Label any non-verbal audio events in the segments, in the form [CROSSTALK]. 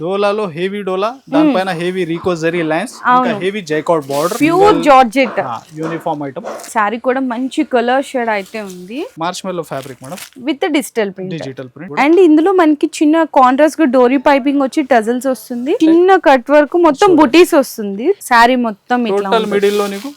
డోలాలో heavy డోలా దానిపైన heavy రీకో జరీ లైన్స్ ఇంకా heavy జైకాట్ border pure georgette uniform item sari కూడా మంచి కలర్ షేడ్ అయితే ఉంది. Marshmallow fabric madam with digital print digital print and ఇందులో మనకి చిన్న కాంట్రాస్ట్గా డోరీ పైపింగ్ వచ్చి టజల్స్ వస్తుంది. చిన్న కట్ వర్క్ మొత్తం బుటీస్ వస్తుంది. శారీ మొత్తం ఇట్లా మిడిల్లో నీకు?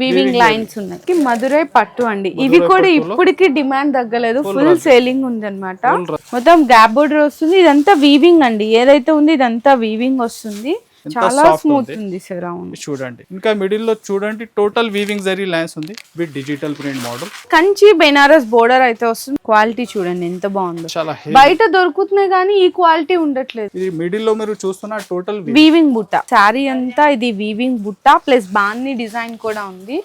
వీవింగ్ లైన్స్ ఉన్నాయి. కి మధురై పట్టు అండి. ఇది కూడా ఇప్పటికి డిమాండ్ తగ్గలేదు. ఫుల్ సేలింగ్ ఉంది అనమాట మొత్తం గ్యాప్ బోర్డర్ వస్తుంది. ఇదంతా వీవింగ్ అండి. ఏదైతే ఉంది ఇదంతా వీవింగ్ వస్తుంది. చాలా స్మూత్ ఉంది. సార్ అవును. చూడండి. ఇంకా మిడిల్లో చూడండి టోటల్ వీవింగ్ జరీ లైన్స్ ఉంది with digital print model Kanchi Benaras border అయితే వస్తుంది. క్వాలిటీ చూడండి ఎంత బాగుందో. చాలా. బయట దొరుకుతున్నాయి కానీ ఈ క్వాలిటీ ఉండట్లేదు. ఇది మిడిల్లో మీరు చూస్తున్న టోటల్ వీవింగ్ బుట్ట. శారీ అంతా ఇది వీవింగ్ బుట్ట ప్లస్ బాన్ని డిజైన్ కూడా ఉంది.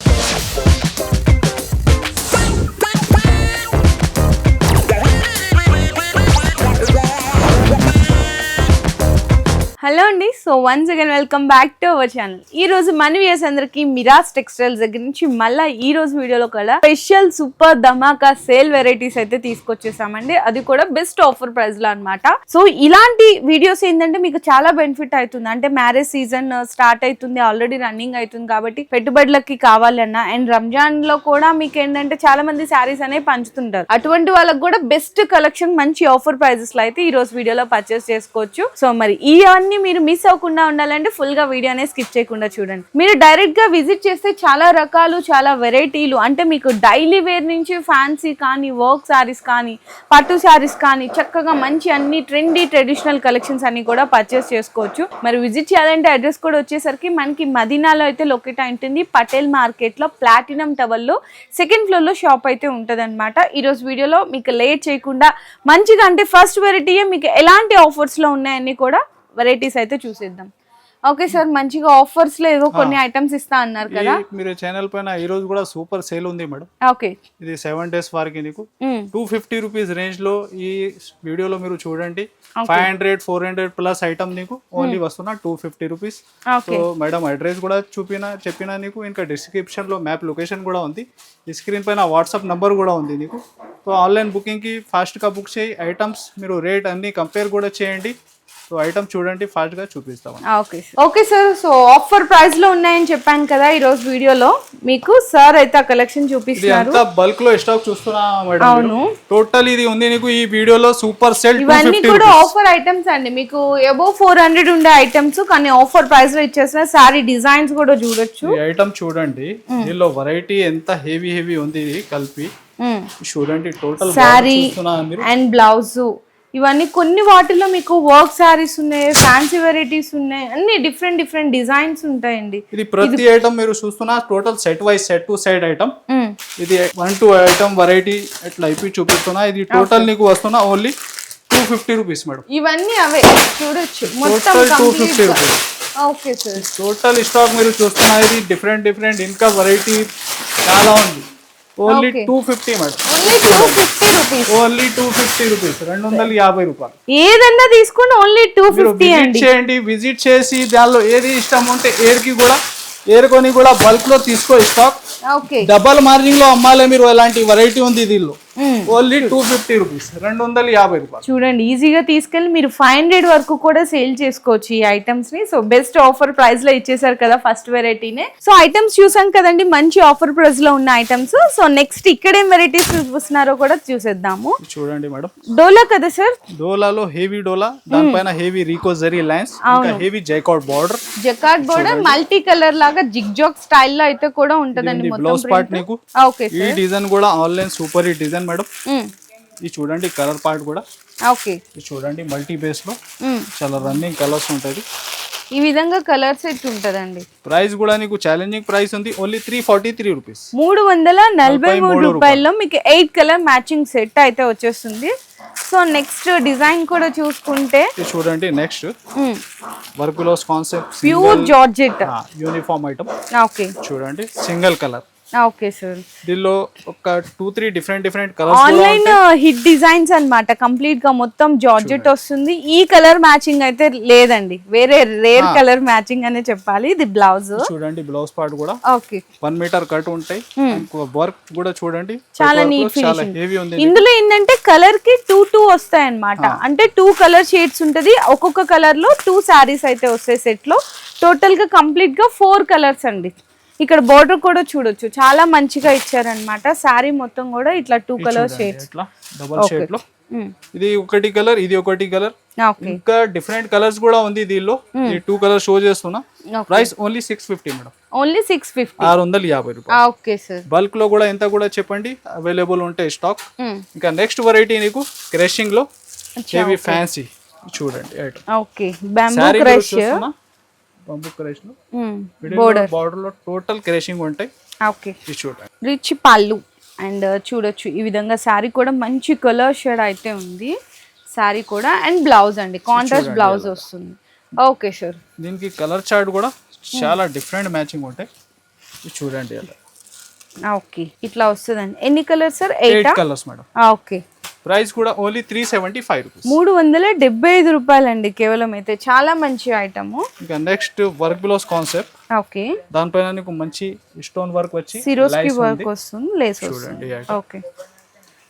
హలో అండి. So once again welcome back to our channel ఈ రోజు మన వ్యూస్ అందరికి మిరాజ్ టెక్స్టైల్స్ దగ్గర నుంచి మళ్ళీ ఈ రోజు వీడియోలో కూడా స్పెషల్ సూపర్ ధమాకా సేల్ వెరైటీస్ అయితే తీసుకొచ్చేసామండి. అది కూడా బెస్ట్ ఆఫర్ ప్రైస్లో అనమాట సో ఇలాంటి వీడియోస్ ఏంటంటే మీకు చాలా బెనిఫిట్ అవుతుంది. అంటే మ్యారేజ్ సీజన్ స్టార్ట్ అవుతుంది. ఆల్రెడీ రన్నింగ్ అవుతుంది కాబట్టి పెట్టుబడులకి కావాలన్నా. అండ్ రంజాన్లో కూడా మీకు ఏంటంటే చాలా మంది శారీస్ అనేవి పంచుతుంటారు. అటువంటి వాళ్ళకి కూడా బెస్ట్ కలెక్షన్ మంచి ఆఫర్ ప్రైజెస్లో అయితే ఈ రోజు వీడియోలో పర్చేస్ చేసుకోవచ్చు. సో మరి ని మీరు మిస్ అవ్వకుండా ఉండాలంటే ఫుల్గా వీడియో స్కిప్ చేయకుండా చూడండి. మీరు డైరెక్ట్గా విజిట్ చేస్తే చాలా రకాలు చాలా వెరైటీలు అంటే మీకు డైలీ వేర్ నుంచి ఫ్యాన్సీ కానీ వర్క్ శారీస్ కానీ పట్టు శారీస్ కానీ చక్కగా మంచి అన్ని ట్రెండీ ట్రెడిషనల్ కలెక్షన్స్ అన్ని కూడా పర్చేస్ చేసుకోవచ్చు. మరి విజిట్ చేయాలంటే అడ్రస్ కూడా వచ్చేసరికి మనకి మదీనాలో అయితే లొకేట్ ఉంటుంది. పటేల్ మార్కెట్లో ప్లాటినం టవర్లో సెకండ్ ఫ్లోర్లో షాప్ అయితే ఉంటుంది అనమాట ఈరోజు వీడియోలో మీకు లేట్ చేయకుండా మంచిగా అంటే ఫస్ట్ వెరైటీయే మీకు ఎలాంటి ఆఫర్స్లో ఉన్నాయని కూడా వెరైటీస్ అయితే చూసేద్దాం. ఓకే సార్ మంచిగా ఆఫర్స్లో ఏవో కొన్ని ఐటమ్స్ ఇస్తా అన్నారు కదా. మీరు ఛానల్ పైన ఈ రోజు కూడా సూపర్ సేల్ ఉంది మేడం. ఓకే ఇది సెవెన్ డేస్ వరకు నీకు. టూ ఫిఫ్టీ రూపీస్ రేంజ్లో ఈ వీడియోలో మీరు చూడండి. Five hundred four hundred plus item నీకు ఓన్లీ వస్తున్నా two fifty rupees okay so madam address కూడా చూపిన చెప్పిన నీకు ఇంకా డిస్క్రిప్షన్లో మ్యాప్ లొకేషన్ కూడా ఉంది. ఈ స్క్రీన్ పైన వాట్సాప్ నంబర్ కూడా ఉంది నీకు. సో ఆన్లైన్ బుకింగ్కి ఫాస్ట్గా బుక్ చేయి. ఐటమ్స్ మీరు రేట్ అన్ని కంపేర్ కూడా చేయండి. సో ఐటమ్ చూడండి ఫాస్ట్గా చూపిస్తాం. Okay okay sir so offer ప్రైస్లో ఉన్నాయని చెప్పాను కదా ఈ రోజు వీడియోలో. మీకు సార్ అయితే ఆ కలెక్షన్ చూపిస్తున్నారు. అంతా బల్క్లో స్టాక్ చూస్తున్నా మేడం అవును. టోటల్ ఇది ఉంది నీకు ఈ వీడియోలో సూపర్ సెల్ ఇవన్నీ కూడా ఆఫర్ ఐటమ్స్ అండి. మీకు ఎబో ఫోర్ హండ్రెడ్ ఉండే ఐటమ్స్ కానీ ఆఫర్ ప్రైస్లో ఇచ్చేసిన సారీ డిజైన్స్ కూడా చూడొచ్చు. ఈ ఐటమ్ చూడండి. దీనిలో వెరైటీ ఎంత హెవీ హెవీ ఉంది ఇది కలిపి. చూడండి టోటల్ మీరు. అండ్ బ్లౌజ్ ఇవన్నీ కొన్ని వాటిలో మీకు వర్క్ శారీస్ ఉన్నాయి ఫ్యాన్సీ వెరైటీస్ ఉన్నాయి అన్ని డిఫరెంట్ డిఫరెంట్ డిజైన్స్ ఉంటాయండి. ఇది ప్రతి ఐటమ్ మీరు చూస్తున్నా total set wise set to side item. ఇది వన్ టు ఐటమ్ వెరైటీ ఇట్లా అయిపోయి చూపిస్తున్నా ఇది టోటల్ నీకు వస్తున్నా only two fifty rupees madam ఇవన్నీ అవే చూడొచ్చు. మొత్తం two fifty. Rupees okay sir total stock మీరు చూస్తున్నా ఇది డిఫరెంట్ డిఫరెంట్ ఇంకా వెరైటీ చాలా ఉంది. Only. Two fifty madam. Only two fifty rupees రెండు వందల యాభై రూపాయలు. ఏదన్నా తీసుకుని ఓన్లీ టూ ఫిఫ్టీ చేయండి విజిట్ చేసి దానిలో ఏది ఇష్టం ఉంటే ఏర్కి కూడా ఏరుకొని కూడా బల్క్లో తీసుకో స్టాక్ డబల్ మార్జిన్లో అమ్మాలే మీరు ఎలాంటి వెరైటీ ఉంది దీనిలో. ఓన్లీ టూ ఫిఫ్టీ రూపీస్ రెండు వందల యాభై రూపాయలు. చూడండి ఈజీగా తీసుకెళ్ళి మీరు ఫైవ్ హండ్రెడ్ వరకు కూడా సేల్ చేసుకోవచ్చు ఈ ఐటమ్స్ని. సో బెస్ట్ ఆఫర్ ప్రైస్లో ఇచ్చేసారు కదా ఫస్ట్ వెరైటీనే సో ఐటమ్స్ చూసాం కదండి మంచి ఆఫర్ ప్రైస్లో ఉన్న ఐటమ్స్ సో నెక్స్ట్ ఇక్కడ ఏం వెరైటీస్ చూపిస్తున్నారో కూడా చూసేద్దాము. చూడండి మేడం. డోలా కదా సార్ డోలాలో హెవీ డోలా దానిపైన heavy Rico zari lines heavy jacquard border. Jacquard border multi colour లాగా జిగ్ జాక్ స్టైల్లో అయితే కూడా ఉంటదండి బ్లౌజ్ పార్ట్ నీకు? ఓకే ఈ డిజైన్ కూడా ఆన్లైన్ సూపర్ డిజైన్ మేడం. ఇది చూడండి కలర్ పార్ట్ కూడా. ఓకే. ఇది చూడండి మల్టీ బేస్లో. చాలా రన్నింగ్ కలర్స్ ఉంటుంది ఈ విధంగా కలర్ సెట్ ఉంటదండి. ప్రైస్ కూడా నీకు ఛాలెంజింగ్ ప్రైస్ ఉంది. Only three forty three rupees మూడు వందల నలభై మూడు రూపాయల్లో మీకు ఎయిట్ కలర్ మ్యాచింగ్ సెట్ అయితే వచ్చేస్తుంది. సో నెక్స్ట్ డిజైన్ కూడా చూసుకుంటే ఇది చూడండి నెక్స్ట్ వర్క్లో concept pure georgette uniform item okay. చూడండి సింగిల్ కలర్ ఓకే సార్ దీనిలో ఒక two three different different colours online hit designs అన్నమాట. కంప్లీట్గా మొత్తం జార్జెట్ వస్తుంది. ఈ కలర్ మ్యాచింగ్ అయితే లేదండి. వేరే రేర్ కలర్ మ్యాచింగ్ అనే చెప్పాలి. ఇది బ్లౌజ్ చూడండి బ్లౌజ్ పార్ట్ కూడా. ఓకే వన్ మీటర్ కట్ ఉంటాయి. వర్క్ కూడా చూడండి. చాలా నీట్ చాలా ఫినిషింగ్ ఇందులో ఏంటంటే కలర్కి టూ టూ వస్తాయి అన్నమాట అంటే టూ కలర్ షేడ్స్ ఉంటది. ఒక్కొక్క కలర్లో టూ సారీస్ అయితే వస్తాయి సెట్లో. టోటల్గా కంప్లీట్గా ఫోర్ కలర్స్ అండి. ఇక్కడ బోర్డర్ కూడా చూడొచ్చు. చాలా మంచిగా ఇచ్చారనమాట సారీ మొత్తం కూడా ఇట్లా టూ కలర్ షేడ్స్ ఇట్లా డబల్ షేడ్లో. ఇది ఒకటి కలర్ ఇది ఒకటి కలర్ ఓకే ఇంకా డిఫరెంట్ కలర్స్ కూడా ఉంది దీనిలో. టూ కలర్ షో చేస్తున్నా. Price only six fifty madam only six fifty ఆరు వందల యాభై రూపాయలు. ఓకే సార్ బల్క్లో కూడా ఎంత కూడా చెప్పండి. అవైలబుల్ ఉంటాయి స్టాక్ ఇంకా నెక్స్ట్ వెరైటీ నీకు క్రషింగ్లో. హెవీ ఫ్యాన్సీ చూడండి ఓకే బ్యాంబూ శారీ క్రష్ క్రష్లో బోర్డర్ బార్డర్. లో టోటల్ క్రషింగ్ ఉంటాయి. ఓకే. రిచ్ పళ్ళు అండ్ చూడొచ్చు ఈ విధంగా శారీ కూడా మంచి కలర్ షేడ్ అయితే ఉంది. శారీ కూడా అండ్ బ్లౌజ్ అండి. కాంట్రాస్ట్ బ్లౌజ్ వస్తుంది. ఓకే సార్ దీనికి కలర్ చార్ట్ కూడా చాలా డిఫరెంట్ మ్యాచింగ్ ఉంటాయి. చూడండి అలా. ఓకే. ఇట్లా వస్తుందండి. ఎన్ని colours sir eight colours madam okay. Price కూడా only three seventy five rupees. మూడు వందల డెబ్బై ఐదు రూపాయలండి కేవలం అయితే. చాలా మంచి ఐటమ్ ఇంకా next work blouse concept okay. దానిపైన నీకు మంచి స్టోన్ వర్క్ వచ్చి సిరోస్కి లైన్స్ వర్క్ వస్తుంది లేస్ చూడండి ఓకే.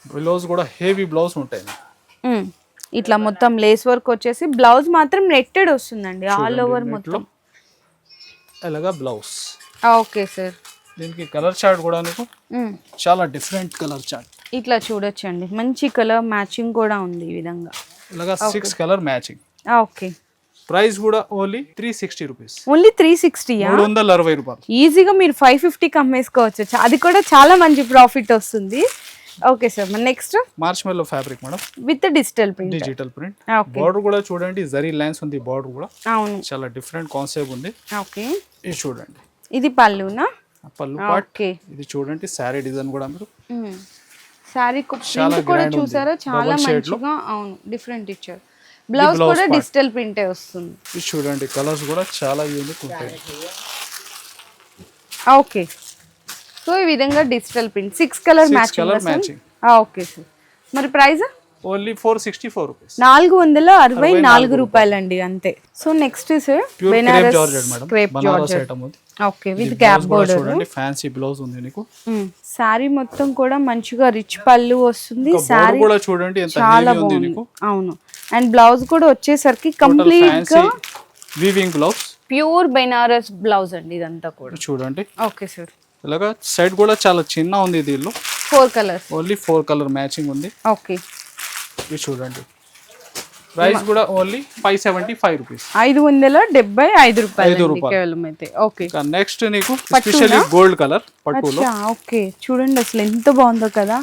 బ్లౌజ్ కూడా హెవీ బ్లౌజ్ ఉంటాయి. ఇట్లా మొత్తం లేస్ వర్క్ వచ్చేసి బ్లౌజ్ మాత్రం నెట్టెడ్ వస్తుందండి ఆల్ ఓవర్ మొత్తం. అలాగా బ్లౌజ్ ఓకే సార్. దీనికి కలర్ చార్ట్ కూడా నీకు చాలా డిఫరెంట్ కలర్ చార్ట్ ఇట్లా చూడొచ్చండి. మంచి కలర్ మ్యాచింగ్ కూడా ఉంది ఈ విధంగా. ఇలాగా six colour matching. Okay. Price కూడా only three sixty rupees only three సిక్స్టీయా మూడు వందల అరవై రూపాయలు. ఈజీగా మీరు ఫైవ్ ఫిఫ్టీకి అమ్మేసుకోవచ్చు అది కూడా చాలా మంచి ప్రాఫిట్ వస్తుంది. ఓకే సార్ మరి next marshmallow fabric madam with digital print digital print border కూడా చూడండి. జరీ లైన్స్ ఉంది బార్డర్ కూడా. అవును. చాలా డిఫరెంట్ కాన్సెప్ట్ ఉంది. ఓకే ఇది చూడండి. ఇది పళ్ళునా? పళ్ళు ఓకే ఇది చూడండి. శారీ డిజైన్ కూడా మీరు. శారీ చాలా ప్రింట్ కూడా. చూసారా? చాలా. మంచిగా అవును డిఫరెంట్ ఇచ్చారు. బ్లౌజ్ కూడా. డిజిటల్ ప్రింటే వస్తుంది. చూడండి కలర్స్ కూడా చాలా యూనిక్ ఉంటాయి. ఓకే. సో ఈ విధంగా digital print six colour matching. Okay sir. మరి price only four sixty four rupees నాలుగు వందల అరవై నాలుగు రూపాయలండి అంతే. So next sir Benaras crepe georgette okay with gap border చూడండి ఫ్యాన్సీ బ్లౌజ్ ఉంది నీకు. శారీ మొత్తం కూడా మంచిగా రిచ్ పళ్ళు వస్తుంది. శారీ కూడా చూడండి ఎంత చాలా బాగుంది. నీకు. అవును. అండ్ బ్లౌజ్ కూడా వచ్చేసరికి కంప్లీట్గా weaving blouse pure Benaras blouse అండి ఇదంతా కూడా. చూడండి. Okay sir. ఇలాగా సైడ్ కూడా చాలా చిన్న ఉంది దీనిలో. Four colours only four colour matching ఉంది. ఓకే. ఇది చూడండి. ప్రైస్ కూడా only five seventy five rupees ఐదు వందల డెబ్బై ఐదు రూపాయలు. కేవలం అయితే. ఓకే నెక్స్ట్ నీకు స్పెషల్లీ గోల్డ్ కలర్ పట్టులో. ఓకే చూడండి అసలు ఎంత బాగుందో కదా.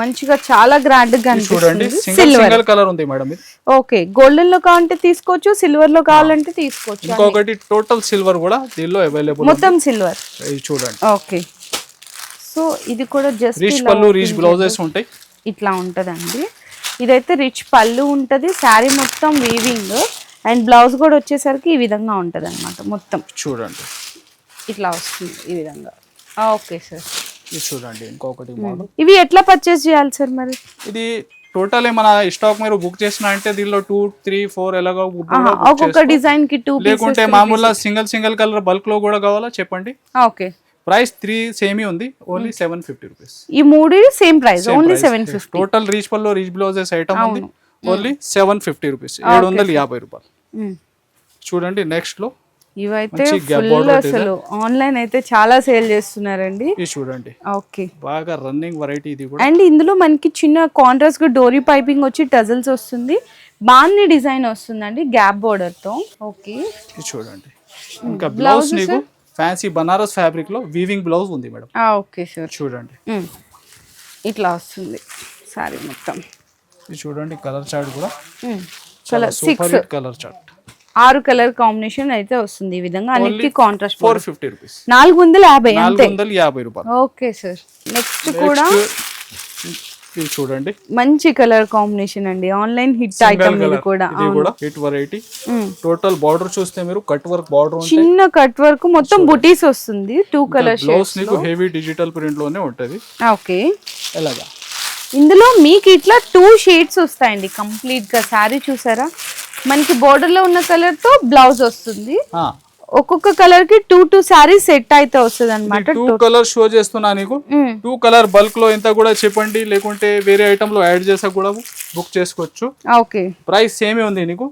మంచిగా చాలా గ్రాండ్గా చూడండి సింగిల్ కలర్ ఉంది మేడం ఓకే గోల్డెన్లో కావాలంటే తీసుకోవచ్చు సిల్వర్లో కావాలంటే తీసుకోవచ్చు. ఇంకొకటి టోటల్ సిల్వర్ కూడా దీనిలో అవైలబుల్ మొత్తం సిల్వర్ ఇది చూడండి. ఓకే సో ఇది కూడా జస్ట్ రీచ్ పళ్ళు రీచ్ బ్లౌజెస్ ఉంటాయి. ఇట్లా ఉంటదండి. ఇదైతే రిచ్ పళ్ళు ఉంటది శారీ మొత్తం వీవింగ్ అండ్ బ్లౌజ్ కూడా వచ్చేసరికి ఈ విధంగా ఉంటది అనమాట మొత్తం. చూడండి. ఇట్లా వస్తుంది ఈ విధంగా. Okay sir. చూడండి ఇంకొకటి ఇవి ఎట్లా పర్చేస్ చేయాలి సార్ మరి? ఇది టోటల్ మన స్టాక్ మీరు బుక్ చేసిన అంటే దీనిలో టూ త్రీ ఫోర్ ఎలాగో ఒక్కొక్క. డిజైన్కి టూ లేకుంటే మామూలుగా సింగిల్ సింగిల్ కలర్ బల్క్లో కూడా కావాలా చెప్పండి? ఓకే. ప్రైస్ త్రీ సేమీ ఉంది ఓన్లీ సెవెన్ ఫిఫ్టీ రూపీస్. ఈ మూడు same price only seven fifty total rich పల్లో రీచ్ బ్లౌజెస్ ఐటమ్ ఉంది ఓన్లీ సెవెన్ ఫిఫ్టీ రూపీస్ ఏడు వందల యాభై రూపాయలు. చూడండి నెక్స్ట్లో ఇవైతే ఫుల్ అసలు ఆన్లైన్ అయితే చాలా సేల్ చేస్తున్నారండి. ఇది చూడండి. ఓకే బాగా రన్నింగ్ వెరైటీ ఇది కూడా. అండ్ ఇందులో మనకి చిన్న కాంట్రాస్ట్గా డోరీ పైపింగ్ వచ్చి టజల్స్ వస్తుంది. బాగుంది డిజైన్ వస్తుందండి గ్యాప్ బోర్డర్తో. ఓకే ఇది చూడండి. ఇంకా బ్లౌజ్ నీకు ఫ్యాన్సీ బనారస్ ఫ్యాబ్రిక్లో వీవింగ్ బ్లౌజ్ ఉంది మేడం. Okay sir. చూడండి. ఇట్లా వస్తుంది సారీ మొత్తం. ఇది చూడండి కలర్ చార్ట్ కూడా. కలర్ సిక్స్ కలర్ చార్ట్ ఆరు కలర్ కాంబినేషన్ అయితే వస్తుంది ఈ విధంగా. అన్నిటికీ కాంట్రాస్ట్ ఫోర్ ఫిఫ్టీ రూపీస్ నాలుగు వందల యాభై నాలుగు అంతే వందల యాభై రూపాయలు. Okay sir. నెక్స్ట్ కూడా ఇది చూడండి. మంచి కలర్ కాంబినేషన్ అండి. ఆన్లైన్ హిట్ ఐటమ్ ఇది కూడా. ఇది కూడా ఎయిట్ వెరైటీ. టోటల్ బార్డర్ చూస్తే మీరు కట్ వర్క్ బార్డర్ చిన్న కట్ వర్క్ మొత్తం బుటీస్ వస్తుంది. టూ కలర్ బ్లౌజ్ నీకు హెవీ డిజిటల్ ప్రింట్లోనే ఉంటది. ఓకే ఎలాగా? ఇందులో మీకు ఇట్లా టూ షేడ్స్ వస్తాయండి. కంప్లీట్గా. శారీ చూసారా? మనకి border లో ఉన్న కలర్తో బ్లౌజ్ వస్తుంది. ఆ, ఒక్కొక్క కలర్కి టూ టూ శారీస్ సెట్ అయితే వస్తుంది అనమాట టూ కలర్ షో చేస్తున్నా నీకు. టూ కలర్ బల్క్లో ఎంత కూడా చెప్పండి లేకుంటే వేరే ఐటమ్లో యాడ్ చేసా కూడా బుక్ చేసుకోవచ్చు. ఓకే. ప్రైస్ సేమే ఉంది నీకు.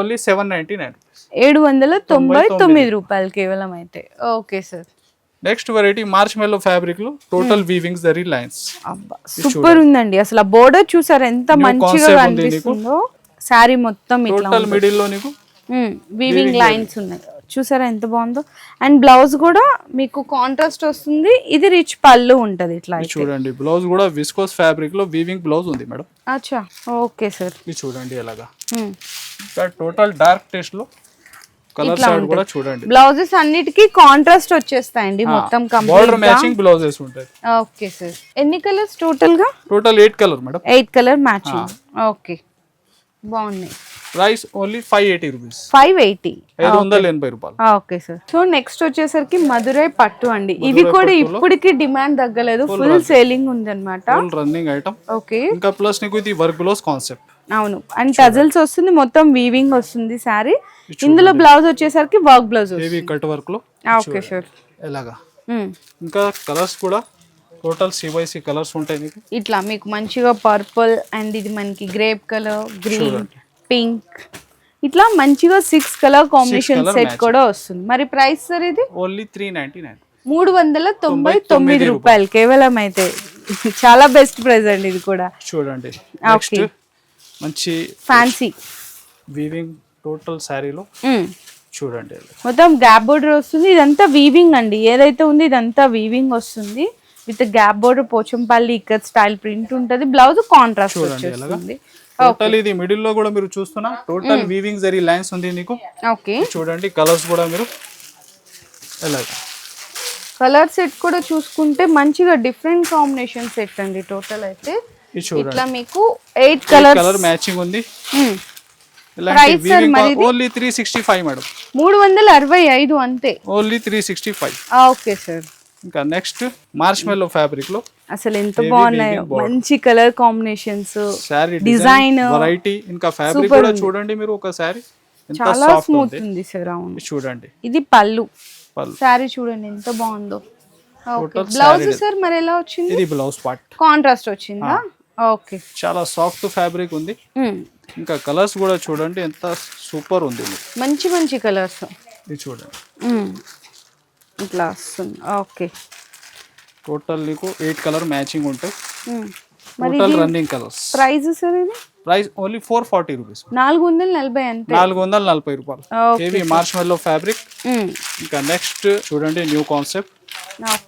ఓన్లీ సెవెన్ నైన్టీ నైన్ ఏడు వందల తొంభై తొమ్మిది రూపాయలు కేవలం అయితే. Okay sir next variety marshmallow ఫ్యాబ్రిక్లో టోటల్ వీవింగ్స్ దరీ లైన్స్ సూపర్ ఉందండి. అసలు బోర్డర్ చూసారా ఎంత మంచిగా కనిపిస్తుందో. శారీ మొత్తం టోటల్ మిడిల్లో నీకు వీవింగ్ లైన్స్ ఉన్నాయి. చూసారా ఎంత బాగుందో? అండ్ బ్లౌజ్ కూడా మీకు కాంట్రాస్ట్ వస్తుంది. ఇది రిచ్ పళ్ళు ఉంటది ఇట్లా చూడండి బ్లౌజ్ కూడా విస్కోస్ ఫ్యాబ్రిక్లో వీవింగ్ బ్లౌజ్ ఉంది మేడం. అచ్చా ఓకే సార్. ఇది చూడండి ఎలాగా. టోటల్ డార్క్ టేస్ట్లో చూడండి. బ్లౌజెస్ అన్నిటికీ కాంట్రాస్ట్ వచ్చేస్తాయండి మొత్తం బార్డర్ మ్యాచింగ్ బ్లౌజెస్ ఉంటాయి. Okay sir. ఎన్ని కలర్స్ టోటల్గా? Total eight colour madam. Eight colour matching okay. బాగున్నాయి. Price only five eighty rupees. Five eighty. ఐదు వందల ఎనభై రూపాయలు. Okay sir. సో నెక్స్ట్ వచ్చేసరికి మధురై పట్టు అండి. ఇవి కూడా ఇప్పటికి డిమాండ్ తగ్గలేదు. ఫుల్ సేలింగ్ ఉందన్నమాట. Full running item okay. ఇంకా ప్లస్ నీకు ఇది వర్క్ బ్లౌజ్ కాన్సెప్ట్ అవును అండ్ టజల్స్ వస్తుంది మొత్తం వీవింగ్ వస్తుంది సారీ ఇందులో బ్లౌజ్ వచ్చేసరికి వర్క్ బ్లౌజ్ హెవీ కట్ వర్క్లో. ఓకే సార్ ఎలాగా? ఇంకా కలర్స్ కూడా టోటల్ సివైసి కలర్స్ ఉంటాయి ఇట్లా మీకు మంచిగా పర్పుల్ అండ్ ఇది మనకి గ్రేప్ కలర్ గ్రీన్ పింక్. ఇట్లా మంచిగా సిక్స్ కలర్ కాంబినేషన్ సెట్ కూడా వస్తుంది. మరి ప్రైస్ సార్ ఇది? ఓన్లీ త్రీ నైన్టీ నైన్ మూడు వందల తొంభై తొమ్మిది రూపాయలు. కేవలం అయితే. [LAUGHS] చాలా బెస్ట్ ప్రైస్ అండి ఇది కూడా. చూడండి. మంచి ఫ్యాన్సీ వీవింగ్ టోటల్ శారీలో చూడండి. మొత్తం గ్యాప్ బోర్డర్ వస్తుంది. ఇదంతా వీవింగ్ అండి. ఏదైతే ఉంది ఇదంతా వీవింగ్ వస్తుంది. విత్ గ్యాప్ బోర్డర్ పోచంపల్లి ఇక్కడ స్టైల్ ప్రింట్ ఉంటది. బ్లౌజ్ కాంట్రాస్ట్ వచ్చేస్తుంది. టోటల్ ఇది మిడిల్లో కూడా మీరు చూస్తున్నా. టోటల్ వీవింగ్ జరీ లైన్స్ ఉంది నీకు. ఓకే చూడండి కలర్స్ కూడా మీరు ఎలాగా? కలర్ సెట్ కూడా చూసుకుంటే మంచిగా డిఫరెంట్ కాంబినేషన్ సెట్ అండి టోటల్ అయితే. ఇట్లా మీకు ఎయిట్ కలర్ కలర్ మ్యాచింగ్ ఉంది. Only three sixty five madam మూడు వందల అరవై ఐదు అంతే. Only three sixty five okay sir ఇంకా నెక్స్ట్ మార్చ్ మెల్లో ఫ్యాబ్రిక్లో అసలు ఎంత బాగున్నాయో. మంచి కలర్ కాంబినేషన్స్ డిజైన్ వెరైటీ ఇంకా ఫ్యాబ్రిక్ కూడా చూడండి మీరు ఒక శారీ ఎంత చాలా సాఫ్ట్ స్మూత్ ఉంది. సార్ అవును. చూడండి. ఇది పళ్ళు. శారీ చూడండి ఎంత బాగుందో. బ్లౌజ్ సార్ మరి ఎలా వచ్చింది? ఇది బ్లౌజ్ పార్ట్ కాంట్రాస్ట్ వచ్చిందా? ఓకే చాలా సాఫ్ట్ ఫ్యాబ్రిక్ ఉంది. ఇంకా కలర్స్ కూడా చూడండి ఎంత సూపర్ ఉంది. మంచి మంచి కలర్స్ ఇది చూడండి. ఇట్లా వస్తుంది ఓకే టోటల్ నీకు ఎయిట్ కలర్ మ్యాచింగ్ ఉంటాయి. Total running colours price sir ఇది? Price only four forty rupees నాలుగు వందల నలభై అంతే. నాలుగు వందల నలభై రూపాయలు. Heavy marshmallow fabric. ఇంకా నెక్స్ట్ చూడండి న్యూ కాన్సెప్ట్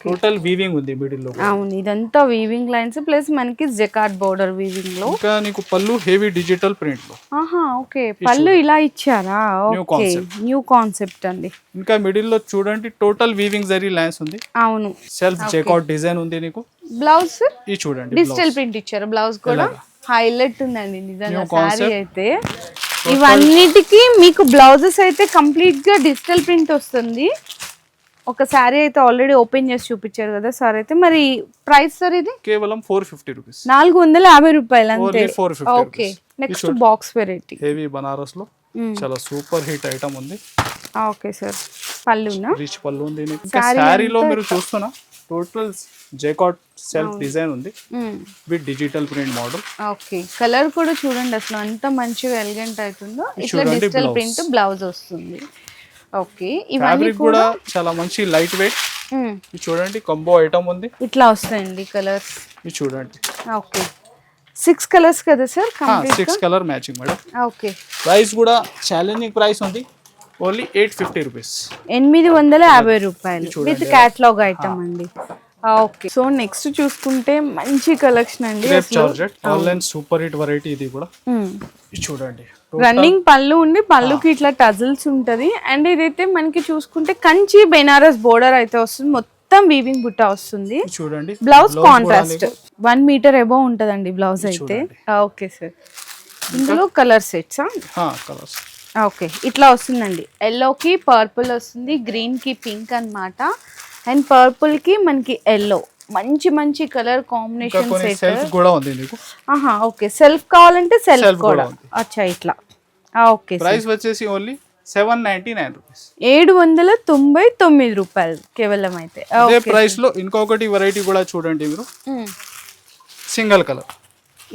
టోటల్ వీవింగ్ ఉంది మిడిల్లో అవును ఇదంతా వీవింగ్ లైన్స్ ప్లస్ మనకి జెకాట్ బోర్డర్ వీవింగ్లో. ఇంకా నీకు పళ్ళు హెవీ డిజిటల్ ప్రింట్లో. ఆహా ఓకే. పళ్ళు ఇలా ఇచ్చారా? ఓకే. న్యూ కాన్సెప్ట్ అండి. ఇంకా మిడిల్లో చూడండి టోటల్ వీవింగ్ జరీ లైన్స్ ఉంది. అవును. సెల్ఫ్ చెక్అవుట్ డిజైన్ ఉంది నీకు. బ్లౌజ్ ఇది చూడండి డిజిటల్ ప్రింట్ ఇచ్చారు? బ్లౌజ్ కూడా? హైలైట్ ఉందండి నిజంగా concept. అయితే. ఇవన్నిటికీ మీకు బ్లౌజెస్ అయితే కంప్లీట్గా డిజిటల్ ప్రింట్ వస్తుంది. ఒక శారీ అయితే ఆల్రెడీ ఓపెన్ చేసి చూపించారు కదా సార్ అయితే. మరి ప్రైస్ సార్ ఇది? కేవలం ఫోర్ ఫిఫ్టీ రూపీస్ నాలుగు వందల యాభై రూపాయలు అంతే. Four fifty okay next box variety heavy బనారస్లో చాలా సూపర్ హిట్ ఐటమ్ ఉంది. ఓకే సార్ పళ్ళునా రిచ్ పళ్ళు ఉంది శారీలో మీరు చూస్తున్నా టోటల్ జేకాట్ సెల్ఫ్ డిజైన్ ఉంది. With digital print model okay colour కూడా చూడండి అసలు అంత మంచిగా ఎలిగెంట్ అవుతుందో. ఇట్లా డిజిటల్. ప్రింట్ బ్లౌజ్ వస్తుంది. ఓకే. ఇవన్నీ ఫ్యాబ్రిక్ కూడా చాలా మంచి లైట్ వెయిట్. ఇది చూడండి కంబో ఐటమ్ ఉంది. ఇట్లా వస్తాయండి కలర్స్ ఇది చూడండి. ఓకే. సిక్స్ కలర్స్ కదా sir six colour matching madam okay. Price కూడా ఛాలెంజింగ్ ప్రైస్ ఉంది. ఓన్లీ ఎయిట్ ఫిఫ్టీ రూపీస్ ఎనిమిది వందల యాభై రూపాయలు. విత్ క్యాట్లాగ్ ఐటమ్ అండి. ఓకే. సో నెక్స్ట్ చూసుకుంటే మంచి కలెక్షన్ అండి ఆన్లైన్ సూపర్ హిట్ వెరైటీ ఇది కూడా. చూడండి. రన్నింగ్ పళ్ళు ఉండి పళ్ళుకి ఇట్లా టజిల్స్ ఉంటది. అండ్ ఇదైతే మనకి చూసుకుంటే కంచి బెనారస్ బోర్డర్ అయితే వస్తుంది. మొత్తం వీవింగ్ బుట్ట వస్తుంది. చూడండి. Blouse contrast one metre above ఉంటదండి బ్లౌజ్ అయితే. Okay sir. ఇందులో కలర్ సెట్స్ కలర్స్ ఓకే. ఇట్లా వస్తుందండి. ఎల్లోకి పర్పుల్ వస్తుంది. గ్రీన్కి పింక్ అన్నమాట. అండ్ పర్పుల్కి మనకి ఎల్లో మంచి మంచి కలర్ కాంబినేషన్ సెల్ఫ్ కూడా ఉంది మీకు ఆహా ఓకే. సెల్ఫ్ కావాలంటే సెల్ఫ్ కూడా. అచ్చా ఇట్లా. ఓకే ప్రైస్ వచ్చేసి only seven ninety nine rupees ఏడు వందల తొంభై తొమ్మిది రూపాయలు కేవలం అయితే. అదే ప్రైస్లో ఇంకొకటి వెరైటీ కూడా చూడండి మీరు. సింగిల్ కలర్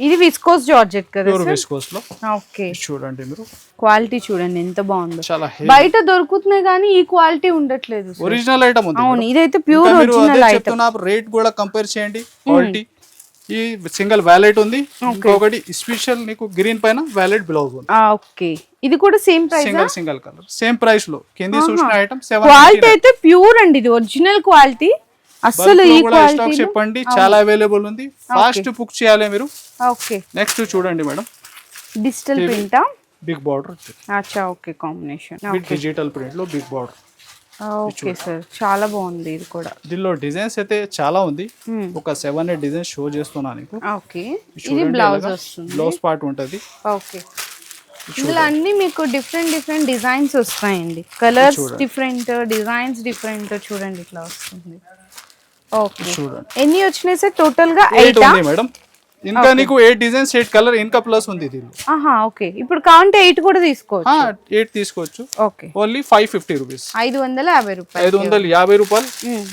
ఇది విస్కోస్ జార్జెట్ కదా విస్కోస్లో. ఓకే. చూడండి మీరు. క్వాలిటీ చూడండి ఎంత బాగుందో. చాలా బయట దొరుకుతున్నాయి కానీ ఈ క్వాలిటీ ఉండట్లేదు. ఒరిజినల్ ఐటమ్ ఉంది అవును. ఇదైతే ప్యూర్ ఒరిజినల్ ఐటమ్ రేట్ కూడా కంపేర్ చేయండి. క్వాలిటీ ఈ సింగిల్ వ్యాలెట్ ఉంది. ఇంకొకటి స్పెషల్ నీకు గ్రీన్ పైన వ్యాలెట్ బ్లౌజ్ ఉంది. ఓకే. ఇది కూడా same price single single colour same ప్రైస్లో. కింది చూసిన ఐటమ్ క్వాలిటీ అయితే ప్యూర్ అండి ఇది ఒరిజినల్ క్వాలిటీ కూడా స్టాక్ చెప్పండి చాలా అవైలబుల్ ఉంది. ఫాస్ట్ బుక్ చేయాలి మీరు. ఓకే. నెక్స్ట్ చూడండి మేడం. డిజిటల్ ప్రింటా బిగ్ బార్డర్ అచ్చా ఓకే కాంబినేషన్ డిజిటల్ ప్రింట్లో బిగ్ బార్డర్ ఓకే సార్ చాలా బాగుంది ఇది కూడా. దీనిలో డిజైన్స్ అయితే చాలా ఉంది. Hmm. ఒక సెవెన్ ఎయిట్ డిజైన్స్ షో చేస్తున్నా నీకు. ఓకే. ఇది బ్లౌజ్ వస్తుంది. బ్లౌజ్ పార్ట్ ఉంటది. ఓకే. ఇందులో అన్ని మీకు డిఫరెంట్ డిఫరెంట్ డిజైన్స్ వస్తాయండి. కలర్స్ డిఫరెంట్ డిజైన్స్ డిఫరెంట్ చూడండి ఇట్లా వస్తుంది. చూడండి. ఎన్ని వచ్చినాయి సార్? టోటల్గా ఎయిట్ ఉంది మేడం. ఇంకా నీకు ఎయిట్ డిజైన్స్ ఎయిట్ కలర్ ఇంకా ప్లస్ ఉంది దీనిలో. ఆహా ఓకే ఇప్పుడు కావాలంటే ఎయిట్ కూడా తీసుకోవచ్చు. ఎయిట్ తీసుకోవచ్చు. Okay only five fifty rupees ఐదు వందల యాభై రూపాయలు. ఐదు వందల యాభై రూపాయలు.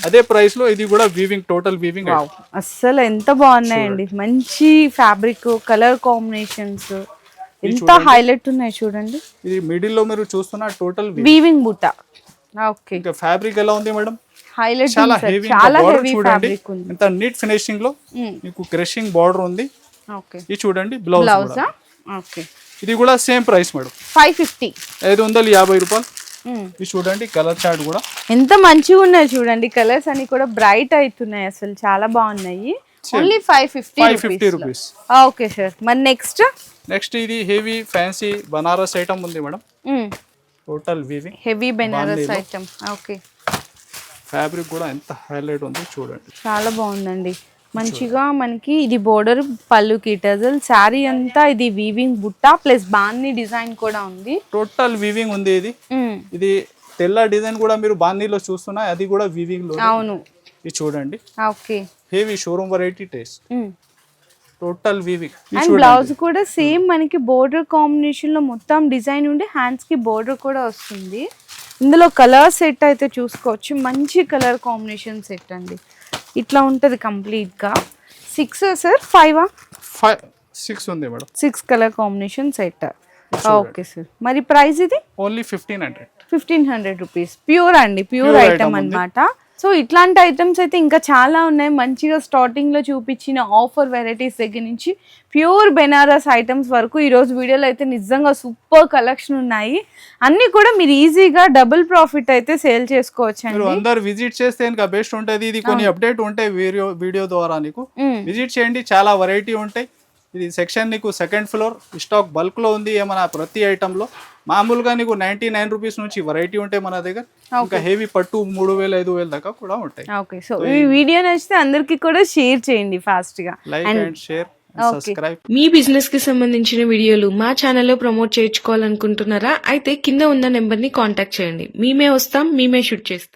అదే ప్రైస్లో ఇది కూడా వీవింగ్ టోటల్ వీవింగ్ వావ్ అస్సలు ఎంత బాగున్నాయండి. మంచి ఫ్యాబ్రిక్ కలర్ కాంబినేషన్స్ ఎంత హైలైట్ ఉన్నాయి చూడండి. ఇది మిడిల్లో మీరు చూస్తున్న టోటల్ వీవింగ్ బుట్ట. ఓకే ఇంకా ఫ్యాబ్రిక్ ఎలా ఉంది మేడం? హైలైట్ చాలా హెవీ చాలా హెవీ చూడండి. ఎంత నీట్ ఫినిషింగ్లో మీకు క్రషింగ్ బార్డర్ ఉంది. ఓకే ఇది చూడండి బ్లౌజ్ బ్లౌజా ఓకే ఇది కూడా same price madam five fifty ఐదు వందల యాభై రూపాయలు. ఇది చూడండి కలర్ చార్ట్ కూడా. ఎంత మంచిగా ఉన్నాయి చూడండి కలర్స్ అన్ని కూడా బ్రైట్ అవుతున్నాయి అసలు. చాలా బాగున్నాయి. Only five fifty five fifty rupees okay sir మరి నెక్స్ట్ నెక్స్ట్ ఇది హెవీ ఫ్యాన్సీ బనారస్ ఐటమ్ ఉంది madam total heavy Benaras item okay fabric కూడా ఎంత హైలైట్ ఉంది చూడండి. చాలా బాగుందండి. మంచిగా మనకి ఇది బోర్డర్ పళ్ళుకి టజల్ శారీ అంతా ఇది వీవింగ్ బుట్ట ప్లస్ బాన్ని డిజైన్ కూడా ఉంది. టోటల్ వీవింగ్ ఉంది ఇది. ఇది తెల్ల డిజైన్ కూడా మీరు బాందీలో చూస్తున్నా అది కూడా వీవింగ్లో అవును. ఇది చూడండి. Okay. Heavy showroom variety taste total weaving and blouse కూడా సేమ్ మనకి బోర్డర్ కాంబినేషన్లో మొత్తం డిజైన్ ఉండి హ్యాండ్స్కి బోర్డర్ కూడా వస్తుంది. ఇందులో కలర్ సెట్ అయితే చూసుకోవచ్చు. మంచి కలర్ కాంబినేషన్ సెట్ అండి. ఇట్లా ఉంటుంది కంప్లీట్గా six sir? Five five six ఉంది madam. Six colour combination set. Okay sir. మరి ప్రైస్ ఇది? Only fifteen hundred fifteen hundred rupees pure అండి. Pure item. అన్నమాట. సో ఇట్లాంటి ఐటమ్స్ అయితే ఇంకా చాలా ఉన్నాయి. మంచిగా స్టార్టింగ్లో చూపించిన ఆఫర్ వెరైటీస్ దగ్గర నుంచి ప్యూర్ బెనారస్ ఐటమ్స్ వరకు ఈ రోజు వీడియోలో అయితే నిజంగా సూపర్ కలెక్షన్ ఉన్నాయి. అన్ని కూడా మీరు ఈజీగా డబుల్ ప్రాఫిట్ అయితే సేల్ చేసుకోవచ్చు అందరు విజిట్ చేస్తే ఇంకా బెస్ట్ ఉంటుంది. ఇది కొన్ని అప్డేట్ ఉంటాయి వీడియో వీడియో ద్వారా నీకు. విజిట్ చేయండి. చాలా వెరైటీ ఉంటాయి. ఇది సెక్షన్ నీకు సెకండ్ ఫ్లోర్ స్టాక్ బల్క్లో ఉంది ఏమైనా ప్రతి ఐటమ్లో? మామూలుగా నీకు నైన్టీ నైన్ రూపీస్ నుంచి వెరైటీ ఉంటాయి మన దగ్గర. ఇంకా హెవీ పట్టు మూడు వేలు ఐదు వేలు దాకా కూడా ఉంటాయి. ఓకే సో ఈ వీడియో నచ్చితే అందరికీ కూడా షేర్ చేయండి ఫాస్ట్గా. లైక్ అండ్ షేర్ సబ్స్క్రైబ్ మీ బిజినెస్కి సంబంధించిన వీడియోలు మా ఛానల్లో ప్రమోట్ చేయించుకోవాలనుకుంటున్నారా? అయితే కింద ఉన్న నెంబర్ని కాంటాక్ట్ చేయండి. మేమే వస్తాం మేమే షూట్ చేస్తాం.